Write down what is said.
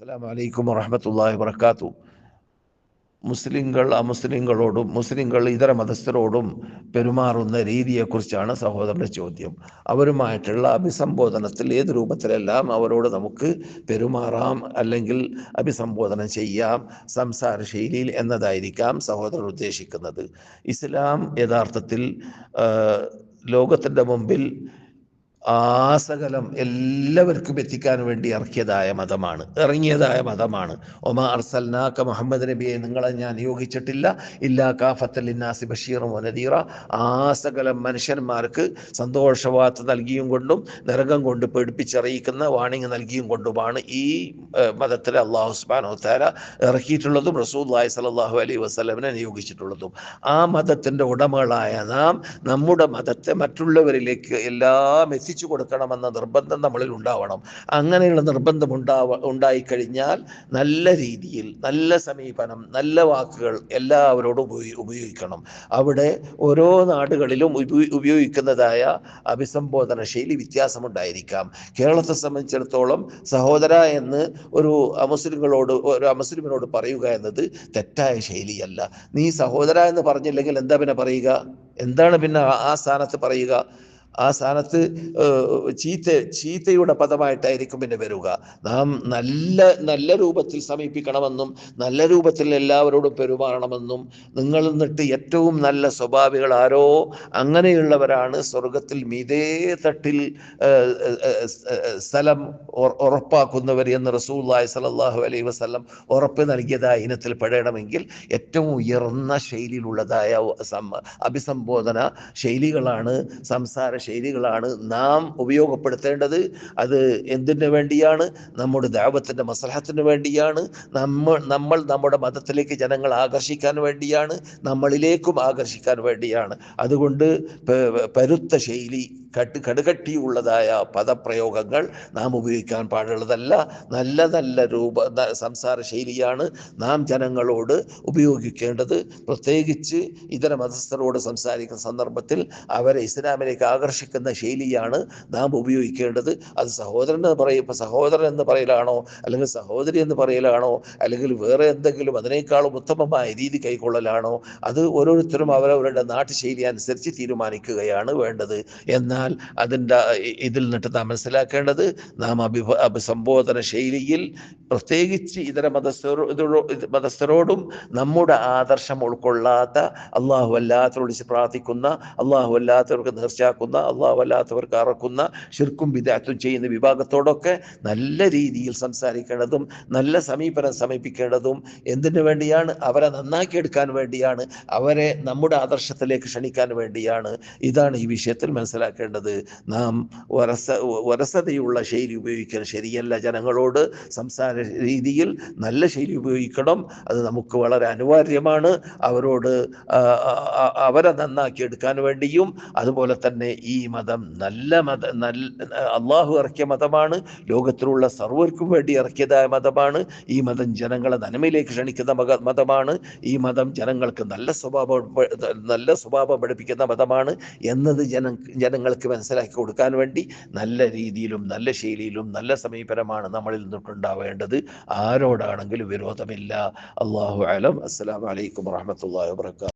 അസ്സാം വലൈക്കും വറഹമത്തല്ലാഹി വർക്കാത്തു മുസ്ലിങ്ങൾ അമുസ്ലിങ്ങളോടും മുസ്ലിങ്ങൾ ഇതര മതസ്ഥരോടും പെരുമാറുന്ന രീതിയെക്കുറിച്ചാണ് സഹോദരന്റെ ചോദ്യം. അവരുമായിട്ടുള്ള അഭിസംബോധനത്തിൽ ഏത് രൂപത്തിലെല്ലാം അവരോട് നമുക്ക് പെരുമാറാം അല്ലെങ്കിൽ അഭിസംബോധന ചെയ്യാം സംസാര ശൈലിയിൽ എന്നതായിരിക്കാം സഹോദരൻ ഉദ്ദേശിക്കുന്നത്. ഇസ്ലാം യഥാർത്ഥത്തിൽ ലോകത്തിന്റെ മുമ്പിൽ ആസകലം എല്ലാവർക്കും എത്തിക്കാൻ വേണ്ടി ഇറക്കിയതായ മതമാണ് ഇറങ്ങിയതായ മതമാണ്. ഒമാ അർസൽനാക്ക മുഹമ്മദ് നബിയെ നിങ്ങളെ ഞാൻ നിയോഗിച്ചിട്ടില്ല. ഇല്ലാ കാഫത്തലിന്നാസി ബഷീറും വനദീറ ആസകലം മനുഷ്യന്മാർക്ക് സന്തോഷവാർത്ത നൽകിയും കൊണ്ടും നരകം കൊണ്ട് പേടിപ്പിച്ചറിയിക്കുന്ന വാണിംഗ് നൽകിയും കൊണ്ടുമാണ് ഈ മതത്തിൽ അള്ളാഹു ഹുസ്ബാൻ താര ഇറക്കിയിട്ടുള്ളതും റസൂല്ലായി സലാഹു അലൈഹി വസ്ലമിനെ നിയോഗിച്ചിട്ടുള്ളതും. ആ മതത്തിന്റെ ഉടമകളായ നാം നമ്മുടെ മതത്തെ മറ്റുള്ളവരിലേക്ക് എല്ലാം എത്തിച്ചു എത്തിച്ചു കൊടുക്കണമെന്ന നിർബന്ധം നമ്മളിൽ ഉണ്ടാവണം. അങ്ങനെയുള്ള നിർബന്ധം ഉണ്ടാവ ഉണ്ടായിക്കഴിഞ്ഞാൽ നല്ല രീതിയിൽ നല്ല സമീപനം നല്ല വാക്കുകൾ എല്ലാവരോടും ഉപയോഗി ഉപയോഗിക്കണം. അവിടെ ഓരോ നാടുകളിലും ഉപയോഗിക്കുന്നതായ അഭിസംബോധന ശൈലി വ്യത്യാസമുണ്ടായിരിക്കാം. കേരളത്തെ സംബന്ധിച്ചിടത്തോളം സഹോദര എന്ന് ഒരു അമുസ്ലിങ്ങളോട് ഒരു അമുസ്ലിമിനോട് പറയുക എന്നത് തെറ്റായ ശൈലിയല്ല. നീ സഹോദര എന്ന് പറഞ്ഞില്ലെങ്കിൽ എന്താ പിന്നെ പറയുക? എന്താണ് പിന്നെ ആ സ്ഥാനത്ത് പറയുക? ആ സ്ഥാനത്ത് ചീത്ത ചീത്തയുടെ പദമായിട്ടായിരിക്കും പിന്നെ വരിക. നാം നല്ല നല്ല രൂപത്തിൽ സമീപിക്കണമെന്നും നല്ല രൂപത്തിൽ എല്ലാവരോടും പെരുമാറണമെന്നും നിങ്ങൾ നിന്നിട്ട് ഏറ്റവും നല്ല സ്വഭാവികൾ ആരോ അങ്ങനെയുള്ളവരാണ് സ്വർഗത്തിൽ മിതേ തട്ടിൽ സ്ഥലം ഉറപ്പാക്കുന്നവർ എന്ന് റസൂല്ലായി സലാഹു അലൈ വസ്ലം ഉറപ്പ് നൽകിയതായ ഇനത്തിൽ പെടണമെങ്കിൽ ഏറ്റവും ഉയർന്ന ശൈലിയിലുള്ളതായ അഭിസംബോധന ശൈലികളാണ് സംസാര ശൈലികളാണ് നാം ഉപയോഗപ്പെടുത്തേണ്ടത്. അത് എന്തിനു വേണ്ടിയാണ്? നമ്മുടെ ദാപത്തിന്റെ മസലഹത്തിന് വേണ്ടിയാണ്. നമ്മൾ നമ്മൾ നമ്മുടെ മതത്തിലേക്ക് ജനങ്ങൾ ആകർഷിക്കാൻ വേണ്ടിയാണ്. നമ്മളിലേക്കും ആകർഷിക്കാൻ വേണ്ടിയാണ്. അതുകൊണ്ട് പരുത്ത ശൈലി കട്ട് കടുകട്ടിയുള്ളതായ പദപ്രയോഗങ്ങൾ നാം ഉപയോഗിക്കാൻ പാടുള്ളതല്ല. നല്ല നല്ല രൂപ സംസാര ശൈലിയാണ് നാം ജനങ്ങളോട് ഉപയോഗിക്കേണ്ടത്. പ്രത്യേകിച്ച് ഇതര മതസ്ഥരോട് സംസാരിക്കുന്ന സന്ദർഭത്തിൽ അവരെ ഇസ്ലാമിലേക്ക് ആകർഷിക്കുന്ന ശൈലിയാണ് നാം ഉപയോഗിക്കേണ്ടത്. അത് സഹോദരൻ എന്ന് പറയും സഹോദരൻ എന്ന് പറയലാണോ അല്ലെങ്കിൽ സഹോദരി എന്ന് പറയലാണോ അല്ലെങ്കിൽ വേറെ എന്തെങ്കിലും അതിനേക്കാളും ഉത്തമമായ രീതി കൈക്കൊള്ളലാണോ അത് ഓരോരുത്തരും അവരവരുടെ നാട്ടുശൈലി അനുസരിച്ച് തീരുമാനിക്കുകയാണ് വേണ്ടത്. എന്നാൽ അതിന്റെ ഇതിൽ നിന്നിട്ട് നാം മനസ്സിലാക്കേണ്ടത് നാം അഭിഭ അഭിസംബോധന ശൈലിയിൽ പ്രത്യേകിച്ച് ഇതര മതസ്ഥരോ മതസ്ഥരോടും നമ്മുടെ ആദർശം ഉൾക്കൊള്ളാത്ത അള്ളാഹു അല്ലാത്തവരോട് പ്രാർത്ഥിക്കുന്ന അള്ളാഹു അല്ലാത്തവർക്ക് നേർച്ചയാക്കുന്ന അള്ളാഹു അല്ലാത്തവർക്ക് അറക്കുന്ന ശിർക്കും വിദാത്തും ചെയ്യുന്ന വിഭാഗത്തോടൊക്കെ നല്ല രീതിയിൽ സംസാരിക്കേണ്ടതും നല്ല സമീപനം സമീപിക്കേണ്ടതും എന്തിനു വേണ്ടിയാണ്? അവരെ നന്നാക്കിയെടുക്കാൻ വേണ്ടിയാണ് അവരെ നമ്മുടെ ആദർശത്തിലേക്ക് ക്ഷണിക്കാൻ വേണ്ടിയാണ്. ഇതാണ് ഈ വിഷയത്തിൽ മനസ്സിലാക്കേണ്ടത്. നാം വരസ വരസതയുള്ള ശൈലി ഉപയോഗിക്കണം ശരിയല്ല. ജനങ്ങളോട് സംസാര രീതിയിൽ നല്ല ശൈലി ഉപയോഗിക്കണം. അത് നമുക്ക് വളരെ അനിവാര്യമാണ്. അവരോട് അവരെ നന്നാക്കി എടുക്കാൻ വേണ്ടിയും അതുപോലെ തന്നെ ഈ മതം നല്ല മത നല്ല അള്ളാഹു ഇറക്കിയ മതമാണ്. ലോകത്തിലുള്ള സർവർക്കും വേണ്ടി ഇറക്കിയതായ മതമാണ്. ഈ മതം ജനങ്ങളെ നന്മയിലേക്ക് ക്ഷണിക്കുന്ന മത മതമാണ്. ഈ മതം ജനങ്ങൾക്ക് നല്ല സ്വഭാവം നല്ല സ്വഭാവം പഠിപ്പിക്കുന്ന മതമാണ്. എന്നത് ജന ജനങ്ങൾക്ക് മനസ്സിലാക്കി കൊടുക്കാൻ വേണ്ടി നല്ല രീതിയിലും നല്ല ശൈലിയിലും നല്ല സമീപനമാണ് നമ്മളിൽ നിന്നിട്ടുണ്ടാവേണ്ടത് ആരോടാണെങ്കിലും വിരോധമില്ല. അള്ളാഹു അലം. അസ്സാം വലൈക്കും വാഹമത്തല്ലാ വാബർക്കാത്തു